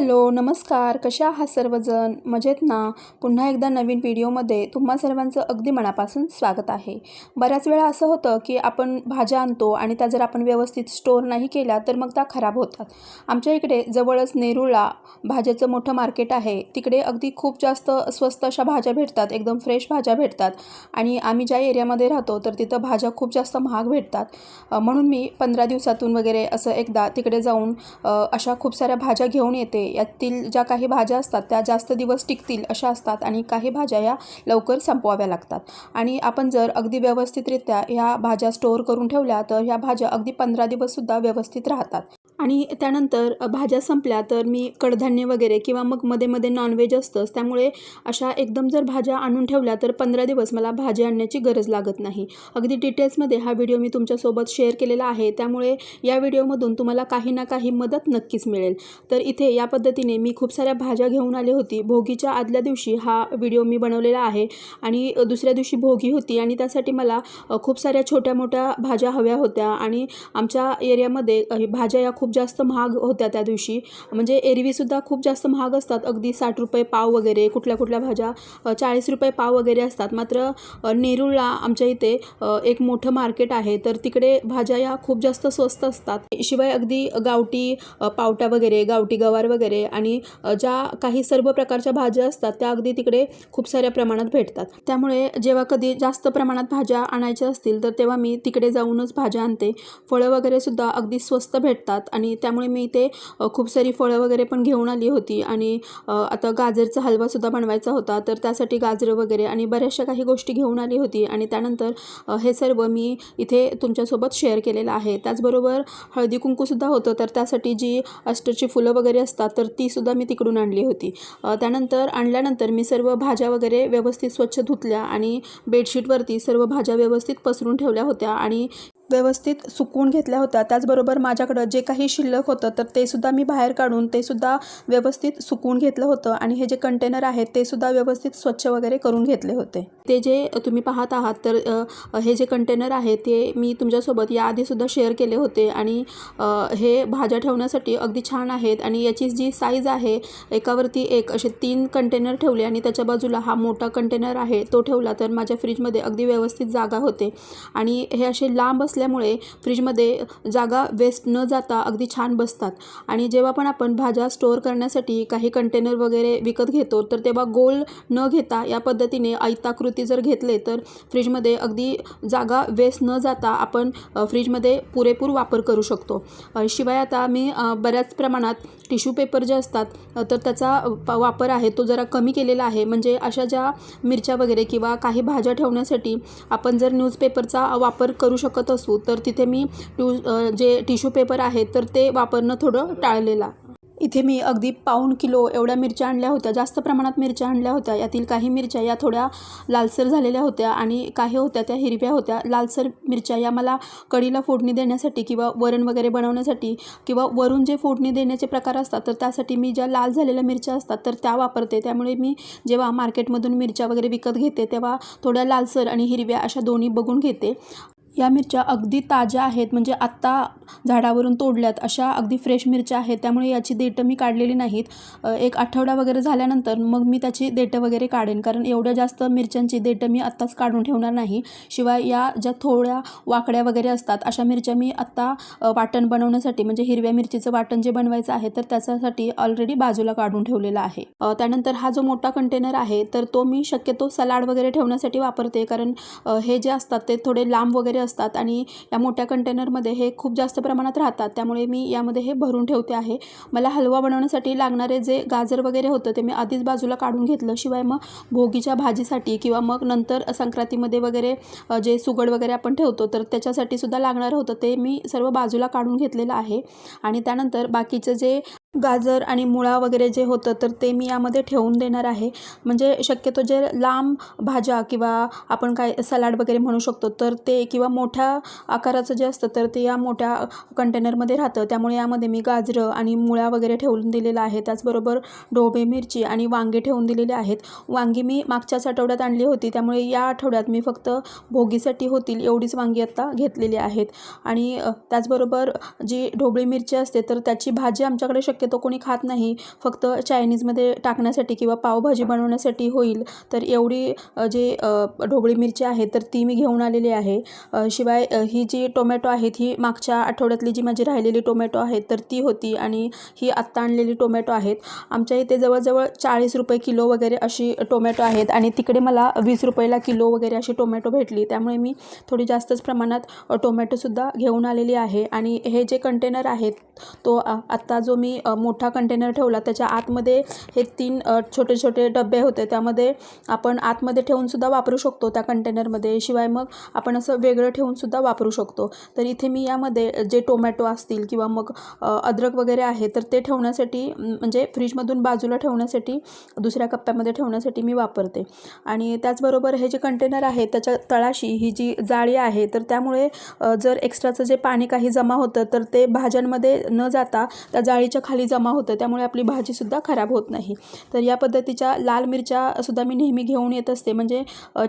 Hello नमस्कार. कशा आहात सर्वजण? मजेत ना? पुन्हा एकदा नवीन व्हिडिओमध्ये तुम्हा सर्वांचं अगदी मनापासून स्वागत आहे. बऱ्याच वेळा असं होतं की आपण भाज्या आणतो आणि त्या जर आपण व्यवस्थित स्टोअर नाही केल्या तर मग त्या खराब होतात. आमच्या इकडे जवळच नेरूळला भाज्याचं मोठं मार्केट आहे. तिकडे अगदी खूप जास्त स्वस्त अशा भाज्या भेटतात एकदम फ्रेश भाज्या भेटतात. आणि आम्ही ज्या एरियामध्ये राहतो तर तिथं भाज्या खूप जास्त महाग भेटतात. म्हणून मी पंधरा दिवसातून वगैरे असं एकदा तिकडे जाऊन अशा खूप साऱ्या भाज्या घेऊन येते. यातील ज्या काही भाज्या असतात त्या जास्त दिवस टिकतील अशा असतात आणि काही भाज्या या लवकर संपवाव्या लागतात. आणि आपण जर अगदी व्यवस्थितरित्या ह्या भाज्या स्टोअर करून ठेवल्या तर ह्या भाज्या अगदी पंधरा दिवससुद्धा व्यवस्थित राहतात. आणि त्यानंतर भाज्या संपल्या तर मी कडधान्य वगैरे किंवा मग मध्ये मध्ये नॉनव्हेज असतंच त्यामुळे अशा एकदम जर भाज्या आणून ठेवल्या तर पंधरा दिवस मला भाजी आणण्याची गरज लागत नाही. अगदी डिटेल्समध्ये हा व्हिडिओ मी तुमच्यासोबत शेअर केलेला आहे. त्यामुळे या व्हिडिओमधून तुम्हाला काही ना काही मदत नक्कीच मिळेल. तर इथे या पद्धतीने मी खूप साऱ्या भाज्या घेऊन आली होती. भोगीच्या आदल्या दिवशी हा व्हिडिओ मी बनवलेला आहे आणि दुसऱ्या दिवशी भोगी होती आणि त्यासाठी मला खूप साऱ्या छोट्या मोठ्या भाज्या हव्या होत्या आणि आमच्या एरियामध्ये भाज्या या खूप खूप जास्त महाग होत्या त्या दिवशी. म्हणजे एरवीसुद्धा खूप जास्त महाग असतात. अगदी साठ रुपये पाव वगैरे कुठल्या कुठल्या भाज्या चाळीस रुपये पाव वगैरे असतात. मात्र नेरूळला आमच्या इथे एक मोठं मार्केट आहे. तर तिकडे भाज्या या खूप जास्त स्वस्त असतात. शिवाय अगदी गावठी पावट्या पावटा वगैरे गावठी गवार वगैरे आणि ज्या काही सर्व प्रकारच्या भाज्या असतात त्या अगदी तिकडे खूप साऱ्या प्रमाणात भेटतात. त्यामुळे जेव्हा कधी जास्त प्रमाणात भाज्या आणायच्या असतील तर तेव्हा मी तिकडे जाऊनच भाज्या आणते. फळं वगैरेसुद्धा अगदी स्वस्त भेटतात आणि त्यामुळे मी इथे खूप सारी फळं वगैरे पण घेऊन आली होती. आणि आता गाजरचा हलवासुद्धा बनवायचा होता. तर त्यासाठी गाजरं वगैरे आणि बऱ्याचशा काही गोष्टी घेऊन आली होती. आणि त्यानंतर हे सर्व मी इथे तुमच्यासोबत शेअर केलेलं आहे. त्याचबरोबर हळदी कुंकूसुद्धा होतं. तर त्यासाठी जी अस्टरची फुलं वगैरे असतात तर तीसुद्धा मी तिकडून आणली होती. त्यानंतर आणल्यानंतर मी सर्व भाज्या वगैरे व्यवस्थित स्वच्छ धुतल्या आणि बेडशीटवरती सर्व भाज्या व्यवस्थित पसरून ठेवल्या होत्या. आणि व्यवस्थित सुकवून घेतल्या होत्या. त्याचबरोबर माझ्याकडं जे काही शिल्लक होतं तर ते सुद्धा मी बाहेर काढून ते सुद्धा व्यवस्थित सुकवून घेतलं होतं. आणि हे जे कंटेनर आहेत ते सुद्धा व्यवस्थित स्वच्छ वगैरे करून घेतले होते. ते जे तुम्ही पाहत आहात तर हे जे कंटेनर आहे ते मी तुमच्यासोबत याआधीसुद्धा शेअर केले होते आणि हे भाज्या ठेवण्यासाठी अगदी छान आहेत आणि याची जी साईज आहे एकावरती एक असे तीन कंटेनर ठेवले आणि त्याच्या बाजूला हा मोठा कंटेनर आहे तो ठेवला तर माझ्या फ्रीजमध्ये अगदी व्यवस्थित जागा होते. आणि हे असे लांब असल्यामुळे फ्रीजमध्ये जागा वेस्ट न जाता अगदी छान बसतात. आणि जेव्हा पण आपण भाज्या स्टोअर करण्यासाठी काही कंटेनर वगैरे विकत घेतो तर तेव्हा गोल न घेता या पद्धतीने आयताकृती जर घेतले तर फ्रीजमध्ये अगदी जागा वेस्ट न जाता आपण फ्रीजमध्ये पुरेपूर वापर करू शकतो. शिवाय आता मी बऱ्याच प्रमाणात टिश्यू पेपर जे असतात तर त्याचा वापर आहे तो जरा कमी केलेला आहे. म्हणजे अशा ज्या मिरच्या वगैरे किंवा काही भाज्या ठेवण्यासाठी आपण जर न्यूजपेपरचा वापर करू शकत असू तर तिथे मी टू जे टिश्यू पेपर आहे तर ते वापरणं थोडं टाळलेलं इथे मी अगदी पाऊण किलो एवढ्या मिरच्या आणल्या होत्या जास्त प्रमाणात मिरच्या आणल्या होत्या. यातील काही मिरच्या या थोड्या लालसर झालेल्या होत्या आणि काही होत्या त्या हिरव्या होत्या. लालसर मिरच्या या मला कढीला फोडणी देण्यासाठी किंवा वरण वगैरे बनवण्यासाठी किंवा वरून जे फोडणी देण्याचे प्रकार असतात तर त्यासाठी मी ज्या लाल झालेल्या मिरच्या असतात तर त्या वापरते. त्यामुळे मी जेव्हा मार्केटमधून मिरच्या वगैरे विकत घेते तेव्हा थोड्या लालसर आणि हिरव्या अशा दोन्ही बघून घेते. या मिरच्या अगदी ताज्या आहेत म्हणजे आत्ता झाडावरून तोडल्यात अशा अगदी फ्रेश मिरच्या आहेत त्यामुळे याची देठं मी काढलेली नाहीत. एक आठवडा वगैरे झाल्यानंतर मग मी त्याची देठं वगैरे काढेन कारण एवढ्या जास्त मिरच्यांची देठं मी आत्ताच काढून ठेवणार नाही. शिवाय या ज्या थोड्या वाकड्या वगैरे असतात अशा मिरच्या मी आत्ता वाटण बनवण्यासाठी म्हणजे हिरव्या मिरचीचं वाटण जे बनवायचं आहे तर त्याच्यासाठी ऑलरेडी बाजूला काढून ठेवलेला आहे. त्यानंतर हा जो मोठा कंटेनर आहे तर तो मी शक्यतो सलाड वगैरे ठेवण्यासाठी वापरते कारण हे जे असतात ते थोडे लांब वगैरे असतात आणि या मोठ्या कंटेनरमध्ये हे खूप जास्त प्रमाणात राहतात. त्यामुळे मी यामध्ये हे भरून ठेवते आहे. मला हलवा बनवण्यासाठी लागणारे जे गाजर वगैरे होतं ते मी आधीच बाजूला काढून घेतलं. शिवाय मग भोगीच्या भाजीसाठी किंवा मग नंतर संक्रांतीमध्ये वगैरे जे सुगड वगैरे आपण ठेवतो तर त्याच्यासाठी सुद्धा लागणारं होतं ते मी सर्व बाजूला काढून घेतलेलं आहे. आणि त्यानंतर बाकीचं जे गाजर आणि मुळा वगैरे जे होतं तर ते मी यामध्ये ठेवून देणार आहे. म्हणजे शक्यतो जे लांब भाज्या किंवा आपण काय सलाड वगैरे म्हणू शकतो तर ते किंवा मोठ्या आकाराचं जे असतं तर ते या मोठ्या कंटेनरमध्ये राहतं. त्यामुळे यामध्ये मी गाजरं आणि मुळा वगैरे ठेवून दिलेलं आहे. त्याचबरोबर डोबे मिरची आणि वांगे ठेवून दिलेले आहेत. वांगी मी मागच्याच आठवड्यात आणली होती. त्यामुळे या आठवड्यात मी फक्त भोगीसाठी होतील एवढीच वांगी आत्ता घेतलेली आहेत. आणि त्याचबरोबर जी ढोबळी मिरची असते तर त्याची भाजी आमच्याकडे शक्य शक्यतो कोणी खात नाही. फक्त चायनीजमध्ये टाकण्यासाठी किंवा पावभाजी बनवण्यासाठी होईल. तर एवढी जे ढोबळी मिरची आहे तर ती मी घेऊन आलेली आहे. शिवाय ही जी टोमॅटो आहेत ही मागच्या आठवड्यातली जी माझी राहिलेली टोमॅटो आहेत तर ती होती आणि ही आत्ता आणलेली टोमॅटो आहेत. आमच्या इथे जवळजवळ चाळीस रुपये किलो वगैरे अशी टोमॅटो आहेत आणि तिकडे मला वीस रुपयाला किलो वगैरे अशी टोमॅटो भेटली. त्यामुळे मी थोडी जास्तच प्रमाणात टोमॅटोसुद्धा घेऊन आलेली आहे. आणि हे जे कंटेनर आहेत तो आत्ता जो मी मोठा कंटेनर ठेवला. त्याच्या आतमध्ये हे तीन छोटे छोटे डबे होते. त्यामध्ये आपण आतमध्ये ठेवूनसुद्धा वापरू शकतो त्या कंटेनरमध्ये शिवाय मग आपण असं वेगळं ठेवूनसुद्धा वापरू शकतो. तर इथे मी यामध्ये जे टोमॅटो असतील किंवा मग अद्रक वगैरे आहे तर ते ठेवण्यासाठी म्हणजे फ्रीजमधून बाजूला ठेवण्यासाठी दुसऱ्या कप्प्यामध्ये ठेवण्यासाठी मी वापरते. आणि त्याचबरोबर हे जे कंटेनर आहे त्याच्या तळाशी ही जी जाळी आहे तर त्यामुळे जर एक्स्ट्राचं जे पाणी काही जमा होतं तर ते भाज्यांमध्ये न जाता त्या जाळीच्या खाली जमा होतं त्यामुळे आपली भाजीसुद्धा खराब होत नाही. तर या पद्धतीच्या लाल मिरच्यासुद्धा मी नेहमी घेऊन येत असते. म्हणजे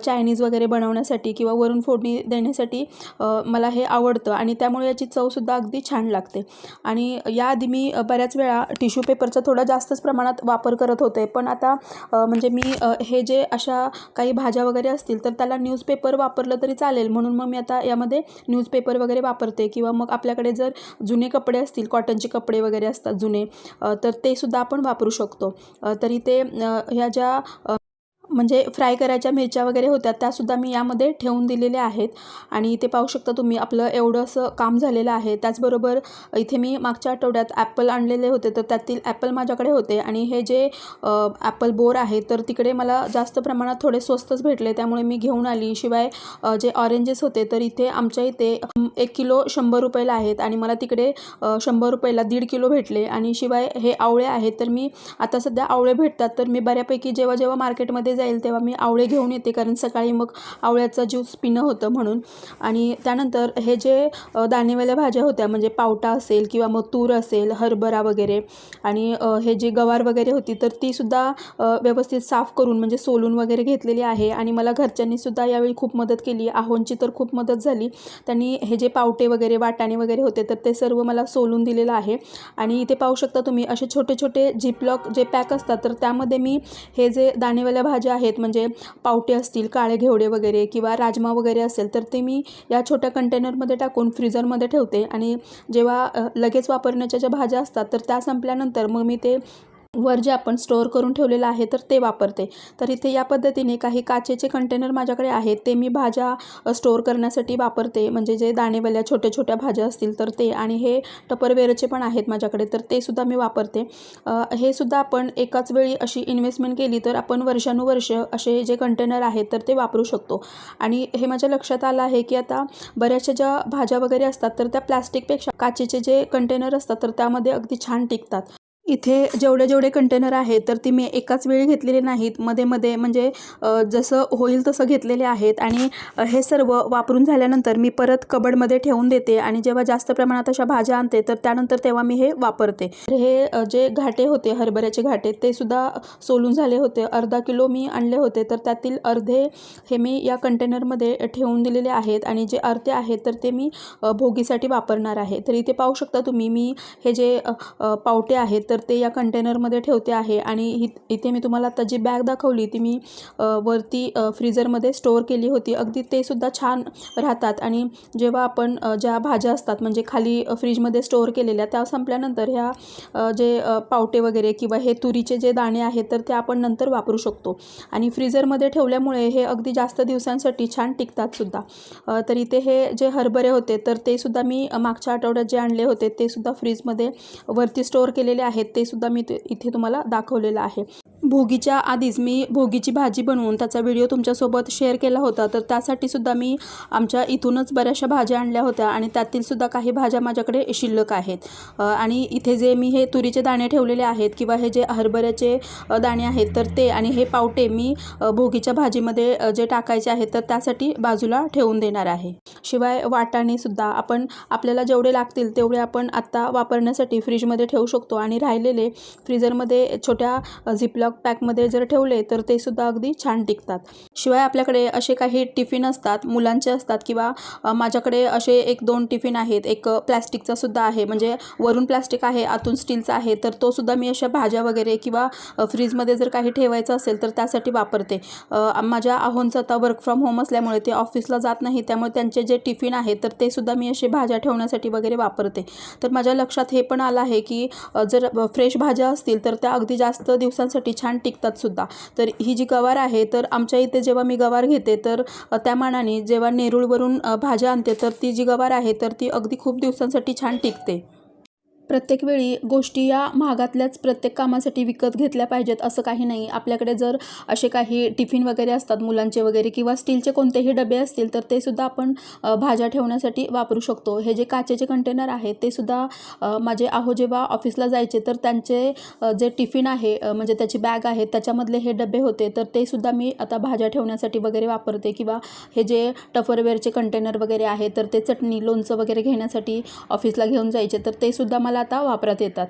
चायनीज वगैरे बनवण्यासाठी किंवा वरून फोडणी देण्यासाठी मला हे आवडतं आणि त्यामुळे याची चवसुद्धा अगदी छान लागते. आणि याआधी मी बऱ्याच वेळा टिश्यू पेपरचा थोडा जास्तच प्रमाणात वापर करत होते. पण आता म्हणजे मी हे जे अशा काही भाज्या वगैरे असतील तर त्याला न्यूजपेपर वापरलं तरी चालेल. म्हणून मग मी आता यामध्ये न्यूजपेपर वगैरे वापरते. किंवा मग आपल्याकडे जर जुने कपडे असतील कॉटनचे कपडे वगैरे असतात जुने तर ते सुद्धा आपण वापरू शकतो. तरी ते ह्या ज्या म्हणजे फ्राय करायच्या मिरच्या वगैरे होत्या त्यासुद्धा मी यामध्ये ठेवून दिलेल्या आहेत. आणि इथे पाहू शकता तुम्ही आपलं एवढं असं काम झालेलं आहे. त्याचबरोबर इथे मी मागच्या आठवड्यात ॲपल आणलेले होते तर त्यातील ॲपल माझ्याकडे होते. आणि हे जे ॲपल बोर आहे तर तिकडे मला जास्त प्रमाणात थोडे स्वस्तच भेटले. त्यामुळे मी घेऊन आली. शिवाय जे ऑरेंजेस होते तर इथे आमच्या इथे एक किलो शंभर रुपयाला आहेत. आणि मला तिकडे शंभर रुपयाला दीड किलो भेटले. आणि शिवाय हे आवळे आहेत तर मी आता सध्या आवळे भेटतात. तर मी बऱ्यापैकी जेव्हा जेव्हा मार्केटमध्ये जाईल तेव्हा मी आवळे घेऊन येते कारण सकाळी मग आवळ्याचा ज्यूस पिणं होतं म्हणून. आणि त्यानंतर हे जे दाणेवाल्या भाज्या होत्या म्हणजे पावटा असेल किंवा मग तूर असेल हरभरा वगैरे आणि हे जे गवार वगैरे होती तर तीसुद्धा व्यवस्थित साफ करून म्हणजे सोलून वगैरे घेतलेली आहे. आणि मला घरच्यांनीसुद्धा यावेळी खूप मदत केली. आहोंची तर खूप मदत झाली. त्यांनी हे जे पावटे वगैरे वाटाणे वगैरे होते तर ते सर्व मला सोलून दिलेलं आहे. आणि इथे पाहू शकता तुम्ही असे छोटे छोटे झिपलॉक जे पॅक असतात तर त्यामध्ये मी हे जे दाणेवाल्या भाज्या आहेत म्हणजे पावटे असतील काळे घेवडे वगैरे किंवा राजमा वगैरे असेल तर ते मी या छोट्या कंटेनरमध्ये टाकून फ्रीजरमध्ये ठेवते. आणि जेव्हा लगेच वापरण्याच्या ज्या भाज्या असतात तर त्या संपल्यानंतर मग मी ते वर जे आपण स्टोअर करून ठेवलेलं आहे तर ते वापरते. तर इथे या पद्धतीने काही काचेचे कंटेनर माझ्याकडे आहेत ते मी भाज्या स्टोअर करण्यासाठी वापरते. म्हणजे जे दाणेवाल्या छोट्या छोट्या भाज्या असतील तर ते आणि हे टपरवेअरचे पण आहेत माझ्याकडे तर ते सुद्धा मी वापरते. हे सुद्धा आपण एकाच वेळी अशी इन्व्हेस्टमेंट केली तर आपण वर्षानुवर्ष असे जे कंटेनर आहेत तर ते वापरू शकतो. आणि हे माझ्या लक्षात आलं आहे की आता बऱ्याचशा ज्या भाज्या वगैरे असतात तर त्या प्लास्टिकपेक्षा काचेचे जे कंटेनर असतात तर त्यामध्ये अगदी छान टिकतात. इथे जेवढे जेवढे कंटेनर आहेत तर ती मी एकाच वेळी घेतलेले नाहीत. मध्ये मध्ये म्हणजे जसं होईल तसं घेतलेले आहेत. आणि हे सर्व वापरून झाल्यानंतर मी परत कबडमध्ये ठेवून देते. आणि जेव्हा जास्त प्रमाणात अशा भाज्या आणते तर त्यानंतर तेव्हा मी हे वापरते. हे जे घाटे होते हरभऱ्याचे घाटे ते सुद्धा सोलून झाले होते. अर्धा किलो मी आणले होते. तर त्यातील अर्धे हे मी या कंटेनरमध्ये ठेवून दिलेले आहेत. आणि जे अर्धे आहेत तर ते मी भोगीसाठी वापरणार आहे. तर इथे पाहू शकता तुम्ही मी हे जे पावटे आहेत तर ते या कंटेनरमध्ये ठेवते आहे. आणि हि इथे मी तुम्हाला आता जी बॅग दाखवली ती मी वरती फ्रीजरमध्ये स्टोअर केली होती. अगदी ते सुद्धा छान राहतात. आणि जेव्हा आपण ज्या भाज्या असतात म्हणजे खाली फ्रीजमध्ये स्टोअर केलेल्या त्या संपल्यानंतर ह्या जे पावटे वगैरे किंवा हे तुरीचे जे दाणे आहेत तर ते आपण नंतर वापरू शकतो. आणि फ्रीजरमध्ये ठेवल्यामुळे हे अगदी जास्त दिवसांसाठी छान टिकतात सुद्धा. तर इथे हे जे हरभरे होते तर ते सुद्धा मी मागच्या आठवड्यात जे आणले होते ते सुद्धा फ्रीजमध्ये वरती स्टोअर केलेले आहेत. ते सुद्धा मी ते इथे तुम्हाला दाखवलेलं आहे. भोगीच्या आधीच मी भोगीची भाजी बनवून त्याचा व्हिडिओ तुमच्यासोबत शेअर केला होता. तर त्यासाठी सुद्धा मी आमच्या इथूनच बऱ्याचशा भाज्या आणल्या होत्या आणि त्यातील सुद्धा काही भाज्या माझ्याकडे शिल्लक आहेत. आणि इथे जे मी हे तुरीचे दाणे ठेवलेले आहेत किंवा हे जे हरभऱ्याचे दाणे आहेत तर ते आणि हे पावटे मी भोगीच्या भाजीमध्ये जे टाकायचे आहेत तर त्यासाठी बाजूला ठेवून देणार आहे. शिवाय वाटाणेसुद्धा आपण आपल्याला जेवढे लागतील तेवढे आपण आत्ता वापरण्यासाठी फ्रीजमध्ये ठेवू शकतो आणि राहिलेले फ्रीजरमध्ये छोट्या झिपलॉक पॅकमध्ये जर ठेवले तर ते सुद्धा अगदी छान टिकतात. शिवाय आपल्याकडे असे काही टिफिन असतात मुलांचे असतात किंवा माझ्याकडे असे एक दोन टिफिन आहेत. एक प्लॅस्टिकचा सुद्धा आहे. म्हणजे वरून प्लॅस्टिक आहे आतून स्टीलचा आहे तर तो सुद्धा मी अशा भाज्या वगैरे किंवा फ्रीजमध्ये जर काही ठेवायचं असेल तर त्यासाठी वापरते. माझ्या आहोंचं आता वर्क फ्रॉम होम असल्यामुळे ते ऑफिसला जात नाही त्यामुळे त्यांचे जे टिफिन आहे तर ते सुद्धा मी असे भाज्या ठेवण्यासाठी वगैरे वापरते. तर माझ्या लक्षात हे पण आलं आहे की जर फ्रेश भाज्या असतील तर त्या अगदी जास्त दिवसांसाठी छान टिकतात सुद्धा. तर ही जी गवार आहे तर आमच्या इथे जेव्हा मी गवार घेते तर त्या मानाने जेव्हा नेरूळवरून भाज्या आणते तर ती जी गवार आहे तर ती अगदी खूप दिवसांसाठी छान टिकते. प्रत्येक वेळी गोष्टी या महागातल्याच प्रत्येक कामासाठी विकत घेतल्या पाहिजेत असं काही नाही. आपल्याकडे जर असे काही टिफिन वगैरे असतात मुलांचे वगैरे किंवा स्टीलचे कोणतेही डबे असतील तर ते सुद्धा आपण भाज्या ठेवण्यासाठी वापरू शकतो. हे जे काचेचे कंटेनर आहेत ते सुद्धा माझे आहो जेव्हा ऑफिसला जायचे तर त्यांचे जे टिफिन आहे म्हणजे त्याची बॅग आहे त्याच्यामधले हे डबे होते तर ते सुद्धा मी आता भाज्या ठेवण्यासाठी वगैरे वापरते किंवा हे जे टफरवेअरचे कंटेनर वगैरे आहे तर ते चटणी लोणचं वगैरे घेण्यासाठी ऑफिसला घेऊन जायचे तर ते सुद्धा मला आता वापरात येतात.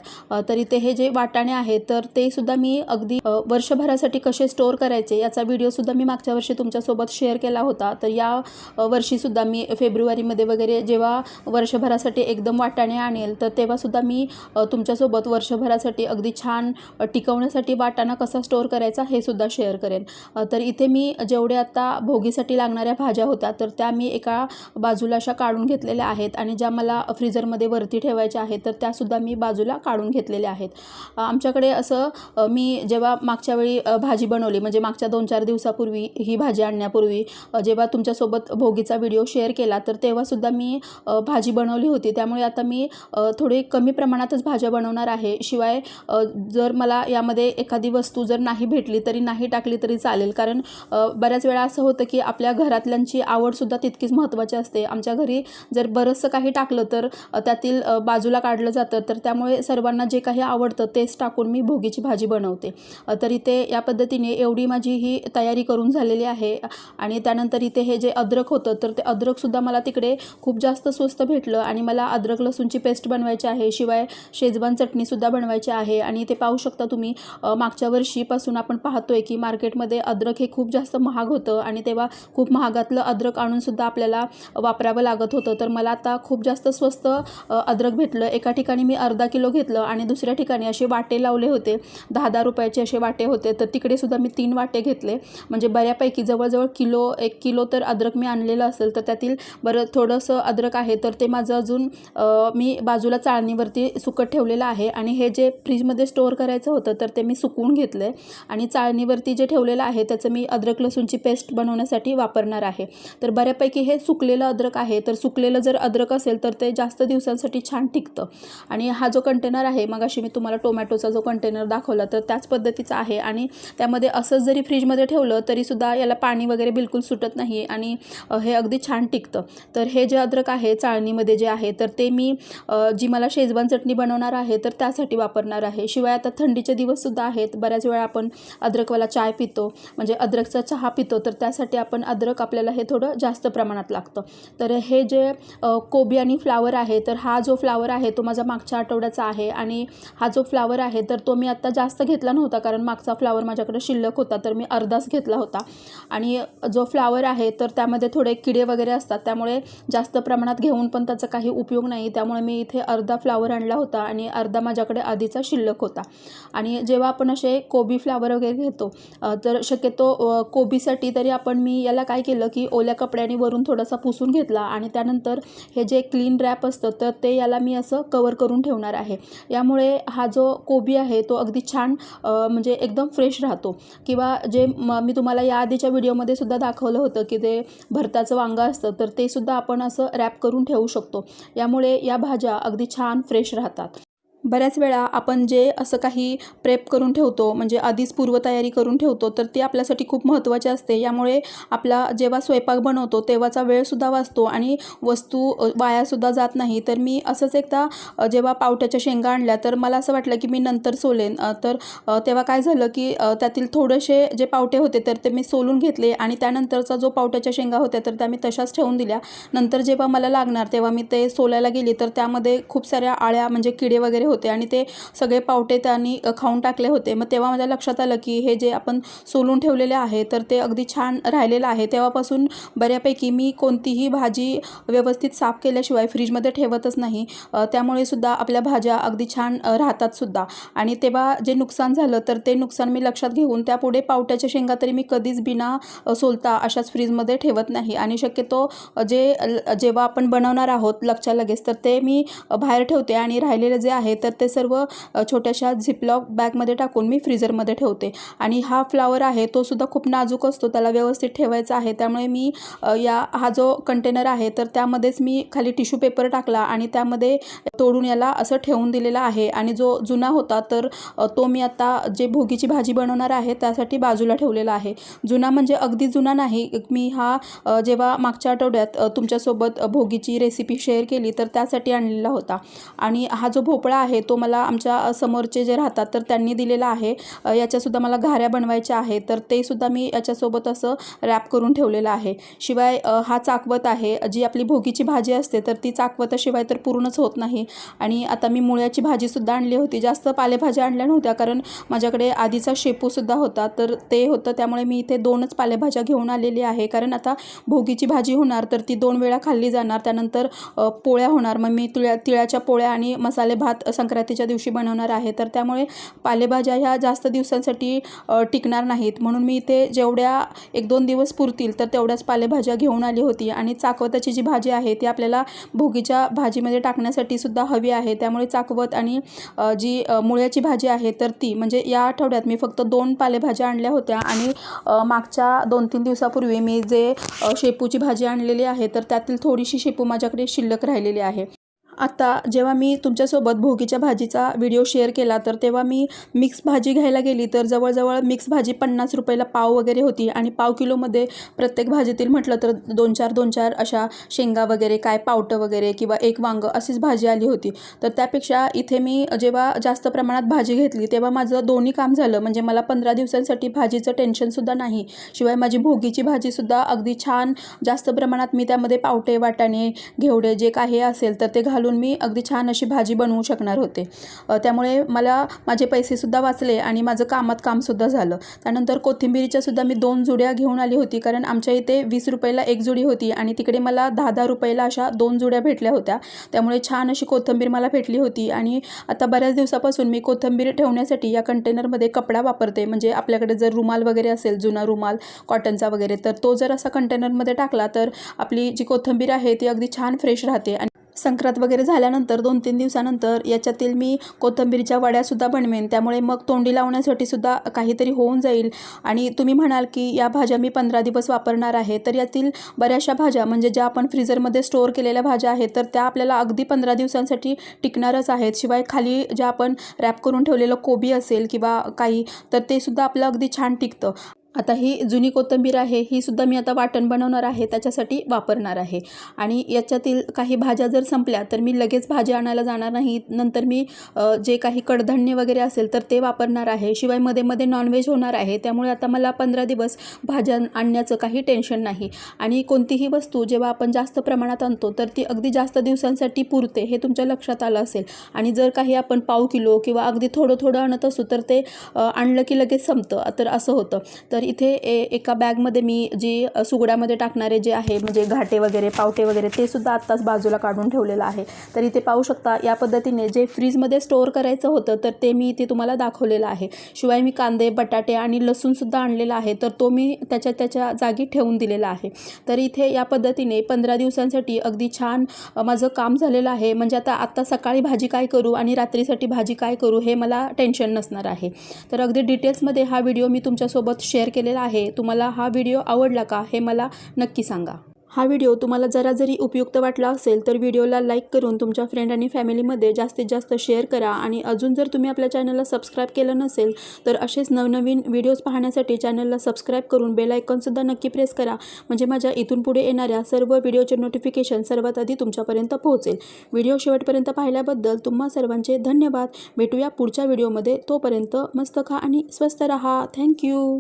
तर इथे हे जे वाटाणे आहेत तर ते सुद्धा मी अगदी वर्षभरासाठी कसे स्टोअर करायचे याचा व्हिडिओसुद्धा मी मागच्या वर्षी तुमच्यासोबत शेअर केला होता. तर या वर्षीसुद्धा मी फेब्रुवारीमध्ये वगैरे जेव्हा वर्षभरासाठी एकदम वाटाणे आणेल तर तेव्हासुद्धा मी तुमच्यासोबत वर्षभरासाठी अगदी छान टिकवण्यासाठी वाटाणा कसा स्टोअर करायचा हे सुद्धा शेअर करेन. तर इथे मी जेवढे आता भोगीसाठी लागणाऱ्या भाज्या होत्या तर त्या मी एका बाजूला अशा काढून घेतलेल्या आहेत आणि ज्या मला फ्रीजरमध्ये वरती ठेवायच्या आहेत तर त्या सुद्धा मी बाजूला काढून घेतलेल्या आहेत. आमच्याकडे असं मी जेव्हा मागच्या वेळी भाजी बनवली म्हणजे मागच्या दोन चार दिवसापूर्वी ही भाजी आणण्यापूर्वी जेव्हा तुमच्यासोबत भोगीचा व्हिडिओ शेअर केला तर तेव्हासुद्धा मी भाजी बनवली होती. त्यामुळे आता मी थोडी कमी प्रमाणातच भाज्या बनवणार आहे. शिवाय जर मला यामध्ये एखादी वस्तू जर नाही भेटली तरी नाही टाकली तरी चालेल. कारण बऱ्याच वेळा असं होतं की आपल्या घरातल्यांची आवडसुद्धा तितकीच महत्त्वाची असते. आमच्या घरी जर बरंचसं काही टाकलं तर त्यातील बाजूला काढलं जातं. तर त्यामुळे सर्वांना जे काही आवडतं तेच टाकून मी भोगीची भाजी बनवते. तर इथे या पद्धतीने एवढी माझी ही तयारी करून झालेली आहे. आणि त्यानंतर इथे हे जे अद्रक होतं तर ते अद्रकसुद्धा मला तिकडे खूप जास्त स्वस्त भेटलं. आणि मला अद्रक लसूणची पेस्ट बनवायची आहे शिवाय शेजवान चटणीसुद्धा बनवायची आहे. आणि ते पाहू शकता तुम्ही मागच्या वर्षीपासून आपण पाहतोय की मार्केटमध्ये अद्रक हे खूप जास्त महाग होतं. आणि तेव्हा खूप महागातलं अद्रक आणूनसुद्धा आपल्याला वापरावं लागत होतं. तर मला आता खूप जास्त स्वस्त अद्रक भेटलं. एका ठिकाणी ठिकाणी मी अर्धा किलो घेतलं आणि दुसऱ्या ठिकाणी असे वाटे लावले होते. दहा दहा रुपयाचे असे वाटे होते. तर तिकडेसुद्धा मी तीन वाटे घेतले. म्हणजे बऱ्यापैकी जवळजवळ किलो एक किलो तर अद्रक मी आणलेलं असेल तर त्यातील बरं थोडंसं अद्रक आहे तर ते माझं अजून मी बाजूला चाळणीवरती सुकत ठेवलेलं आहे. आणि हे जे फ्रीजमध्ये स्टोअर करायचं होतं तर ते मी सुकवून घेतलं आहे आणि चाळणीवरती जे ठेवलेलं आहे त्याचं मी अद्रक लसूणची पेस्ट बनवण्यासाठी वापरणार आहे. तर बऱ्यापैकी हे सुकलेलं अद्रक आहे. तर सुकलेलं जर अद्रक असेल तर ते जास्त दिवसांसाठी छान टिकतं. आणि हा जो कंटेनर आहे मग अशी मी तुम्हाला टोमॅटोचा जो कंटेनर दाखवला तर त्याच पद्धतीचा आहे. आणि त्यामध्ये असंच जरी फ्रीजमध्ये ठेवलं तरीसुद्धा याला पाणी वगैरे बिलकुल सुटत नाही आणि हे अगदी छान टिकतं. तर हे जे अद्रक आहे चाळणीमध्ये जे आहे तर ते मी जी मला शेजवान चटणी बनवणार आहे तर त्यासाठी वापरणार आहे. शिवाय आता थंडीचे दिवससुद्धा आहेत बऱ्याच वेळा आपण अद्रकवाला चाय पितो म्हणजे अद्रकचा चहा पितो तर त्यासाठी आपण अद्रक आपल्याला हे थोडं जास्त प्रमाणात लागतं. तर हे जे कोबी आणि फ्लावर आहे तर हा जो फ्लावर आहे तो माझा मागच्या आठवड्याचा आहे आणि हा जो फ्लावर आहे तर तो मी आत्ता जास्त घेतला नव्हता कारण मागचा फ्लावर माझ्याकडे शिल्लक होता तर मी अर्धाच घेतला होता. आणि जो फ्लावर आहे तर त्यामध्ये थोडे किडे वगैरे असतात त्यामुळे जास्त प्रमाणात घेऊन पण त्याचा काही उपयोग नाही. त्यामुळे मी इथे अर्धा फ्लावर आणला होता आणि अर्धा माझ्याकडे आधीचा शिल्लक होता. आणि जेव्हा आपण असे कोबी फ्लावर वगैरे घेतो तर शक्यतो कोबीसाठी तरी आपण मी याला काय केलं की ओल्या कपड्याने वरून थोडासा पुसून घेतला आणि त्यानंतर हे जे क्लीन रॅप असतं तर ते याला मी असं कवर करून ठेवणार आहे. यामुळे हा जो कोबी आहे तो अगदी छान म्हणजे एकदम फ्रेश राहतो. किंवा जे म मी तुम्हाला या आधीच्या व्हिडिओमध्ये सुद्धा दाखवलं होतं की ते भरताचं वांगं असतं तर ते सुद्धा आपण असं रॅप करून ठेवू शकतो. यामुळे या भाज्या अगदी छान फ्रेश राहतात. बऱ्याच वेळा आपण जे असं काही प्रेप करून ठेवतो म्हणजे आधीच पूर्वतयारी करून ठेवतो तर ती आपल्यासाठी खूप महत्त्वाची असते. यामुळे आपला जेव्हा स्वयंपाक बनवतो तेव्हाचा वेळसुद्धा वाचतो आणि वस्तू वायासुद्धा जात नाही. तर मी असंच एकदा जेव्हा पावट्याच्या शेंगा आणल्या तर मला असं वाटलं की मी नंतर सोलेन. तर तेव्हा काय झालं की त्यातील थोडेसे जे पावटे होते तर ते मी सोलून घेतले आणि त्यानंतरचा जो पावट्याच्या शेंगा होत्या तर त्या मी तशाच ठेवून दिल्या. नंतर जेव्हा मला लागणार तेव्हा मी ते सोलायला गेली तर त्यामध्ये खूप साऱ्या आळ्या म्हणजे किडे वगैरे होते आणि ते सगळे पावटे त्यांनी खाऊन टाकले होते. मग तेव्हा माझ्या लक्षात आलं की हे जे आपण सोलून ठेवलेले आहे तर ते अगदी छान राहिलेलं आहे. तेव्हापासून बऱ्यापैकी मी कोणतीही भाजी व्यवस्थित साफ केल्याशिवाय फ्रीजमध्ये ठेवतच नाही. त्यामुळे सुद्धा आपल्या भाज्या अगदी छान राहतात सुद्धा. आणि तेव्हा जे नुकसान झालं तर ते नुकसान मी लक्षात घेऊन त्यापुढे पावट्याच्या शेंगा तरी मी कधीच बिना सोलता अशाच फ्रीजमध्ये ठेवत नाही. आणि शक्यतो जे ल- जेव्हा आपण बनवणार आहोत लक्षात लगेच तर ते मी बाहेर ठेवते आणि राहिलेले जे आहे तर ते सर्व छोट्याशा झिपलॉक बॅगमध्ये टाकून मी फ्रीजरमध्ये ठेवते. आणि हा फ्लावर आहे तो सुद्धा खूप नाजूक असतो त्याला व्यवस्थित ठेवायचा आहे. त्यामुळे मी या हा जो कंटेनर आहे तर त्यामध्येच मी खाली टिश्यू पेपर टाकला आणि त्यामध्ये तोडून याला असं ठेवून दिलेला आहे. आणि जो जुना होता तर तो मी आता जे भोगीची भाजी बनवणार आहे त्यासाठी बाजूला ठेवलेला आहे. जुना म्हणजे अगदी जुना नाही मी हा जेव्हा मागच्या आठवड्यात तुमच्यासोबत भोगीची रेसिपी शेअर केली तर त्यासाठी आणलेला होता. आणि हा जो भोपळा आहे तो मला आमच्या समोरचे जे राहतात तर त्यांनी दिलेला आहे. याच्यासुद्धा मला घाऱ्या बनवायच्या आहे तर ते सुद्धा मी याच्यासोबत असं रॅप करून ठेवलेलं आहे. शिवाय हा चाकवत आहे जी आपली भोगीची भाजी असते तर ती चाकवताशिवाय तर पूर्णच होत नाही. आणि आता मी मुळ्याची भाजीसुद्धा आणली होती जास्त पालेभाज्या आणल्या नव्हत्या कारण माझ्याकडे आधीचा शेपूसुद्धा होता तर ते होतं त्यामुळे मी इथे दोनच पालेभाज्या घेऊन आलेली आहे. कारण आता भोगीची भाजी होणार तर ती दोन वेळा खाल्ली जाणार त्यानंतर पोळ्या होणार. मग मी तिळ्या तिळाच्या पोळ्या आणि मसाले भात संक्रांतीच्या दिवशी बनवणार आहे. तर त्यामुळे पालेभाज्या ह्या जास्त दिवसांसाठी टिकणार नाहीत. म्हणून मी इथे जेवढ्या एक दोन दिवस पुरतील तर तेवढ्याच पालेभाज्या घेऊन आली होती. आणि चाकवताची जी भाजी आहे ती आपल्याला भोगीच्या भाजीमध्ये टाकण्यासाठी सुद्धा हवी आहे. त्यामुळे चाकवत आणि जी मुळ्याची भाजी आहे तर ती म्हणजे या आठवड्यात मी फक्त दोन पालेभाज्या आणल्या होत्या. आणि मागच्या दोन तीन दिवसापूर्वी मी जे शेपूची भाजी आणलेली आहे तर त्यातील थोडीशी शेपू माझ्याकडे शिल्लक राहिलेली आहे. आता जेव्हा मी तुमच्यासोबत भोगीच्या भाजीचा व्हिडिओ शेअर केला तर तेव्हा मी मिक्स भाजी घ्यायला गेली तर जवळजवळ मिक्स भाजी पन्नास रुपयाला पाव वगैरे होती. आणि पाव किलोमध्ये प्रत्येक भाजीतील म्हटलं तर दोन चार दोन चार अशा शेंगा वगैरे काय पावटं वगैरे किंवा एक वांगं अशीच भाजी आली होती. तर त्यापेक्षा इथे मी जेव्हा जास्त प्रमाणात भाजी घेतली तेव्हा माझं दोन्ही काम झालं. म्हणजे मला पंधरा दिवसांसाठी भाजीचं टेन्शनसुद्धा नाही. शिवाय माझी भोगीची भाजीसुद्धा अगदी छान जास्त प्रमाणात मी त्यामध्ये पावटे वाटाणे घेवडे जे काही असेल तर ते घाल घालून मी अगदी छान अशी भाजी बनवू शकणार होते. त्यामुळे मला माझे पैसेसुद्धा वाचले आणि माझं कामात कामसुद्धा झालं. त्यानंतर कोथिंबिरीच्या सुद्धा मी दोन जुड्या घेऊन आली होती कारण आमच्या इथे वीस रुपयाला एक जुडी होती आणि तिकडे मला दहा दहा रुपयाला अशा दोन जुड्या भेटल्या होत्या. त्यामुळे छान अशी कोथिंबीर मला भेटली होती आणि आता बऱ्याच दिवसापासून मी कोथिंबीर ठेवण्यासाठी या कंटेनरमध्ये कपडा वापरते. म्हणजे आपल्याकडे जर रुमाल वगैरे असेल जुना रुमाल कॉटनचा वगैरे तर तो जर असा कंटेनरमध्ये टाकला तर आपली जी कोथिंबीर आहे ती अगदी छान फ्रेश राहते आणि संक्रांत वगैरे झाल्यानंतर दोन तीन दिवसानंतर याच्यातील मी कोथंबीरच्या वड्यासुद्धा बनवेन. त्यामुळे मग तोंडी लावण्यासाठी सुद्धा काहीतरी होऊन जाईल. आणि तुम्ही म्हणाल की या भाज्या मी पंधरा दिवस वापरणार आहे. तर यातील बऱ्याचशा भाज्या म्हणजे ज्या आपण फ्रीजरमध्ये स्टोअर केलेल्या भाज्या आहेत तर त्या आपल्याला अगदी पंधरा दिवसांसाठी टिकणारच आहेत. शिवाय खाली ज्या आपण रॅप करून ठेवलेलं कोबी असेल किंवा काही तर ते सुद्धा आपलं अगदी छान टिकतं. आता ही जुनी कोथिंबीर आहे ही सुद्धा मी आता वाटण बनवणार आहे त्याच्यासाठी वापरणार आहे. आणि याच्यातील काही भाज्या जर संपल्या तर मी लगेच भाज्या आणायला जाणार नाही. नंतर मी जे काही कडधान्य वगैरे असेल तर ते वापरणार आहे. शिवायमध्ये मध्ये नॉनव्हेज होणार आहे. त्यामुळे आता मला पंधरा दिवस भाज्या आणण्याचं काही टेन्शन नाही. आणि कोणतीही वस्तू जेव्हा आपण जास्त प्रमाणात आणतो तर ती अगदी जास्त दिवसांसाठी पुरते हे तुमच्या लक्षात आलं असेल. आणि जर काही आपण पाव किलो किंवा अगदी थोडं थोडं आणत असू तर ते आणलं की लगेच संपतं. तर असं होतं. तर तर इथे ए एका बॅगमध्ये मी जी सुगड्यामध्ये टाकणारे जे आहे म्हणजे घाटे वगैरे पावटे वगैरे ते सुद्धा आत्ताच बाजूला काढून ठेवलेलं आहे. तर इथे पाहू शकता या पद्धतीने जे फ्रीजमध्ये स्टोअर करायचं होतं तर ते मी इथे तुम्हाला दाखवलेलं आहे. शिवाय मी कांदे बटाटे आणि लसूणसुद्धा आणलेला आहे तर तो मी त्याच्या त्याच्या जागी ठेवून दिलेला आहे. तर इथे या पद्धतीने पंधरा दिवसांसाठी अगदी छान माझं काम झालेलं आहे. म्हणजे आता आत्ता सकाळी भाजी काय करू आणि रात्रीसाठी भाजी काय करू हे मला टेन्शन नसणार आहे. तर अगदी डिटेल्समध्ये हा व्हिडिओ मी तुमच्यासोबत शेअर केलेला आहे. तुम्हाला हा व्हिडिओ आवडला का हे मला नक्की सांगा. हा व्हिडिओ तुम्हाला जरा जरी उपयुक्त वाटला असेल तर व्हिडिओला लाईक करून तुमच्या फ्रेंड आणि फॅमिलीमध्ये जास्तीत जास्त शेअर करा. आणि अजून जर तुम्ही आपल्या चॅनलला सबस्क्राईब केलं नसेल तर असेच नवनवीन व्हिडिओज पाहण्यासाठी चॅनलला सबस्क्राईब करून बेल आयकॉनसुद्धा नक्की प्रेस करा. म्हणजे माझ्या इथून पुढे येणाऱ्या सर्व व्हिडिओचे नोटिफिकेशन सर्वात आधी तुमच्यापर्यंत पोहोचेल. व्हिडिओ शेवटपर्यंत पाहिल्याबद्दल तुम्हा सर्वांचे धन्यवाद. भेटूया पुढच्या व्हिडिओमध्ये तोपर्यंत मस्त खा आणि स्वस्त रहा. थँक्यू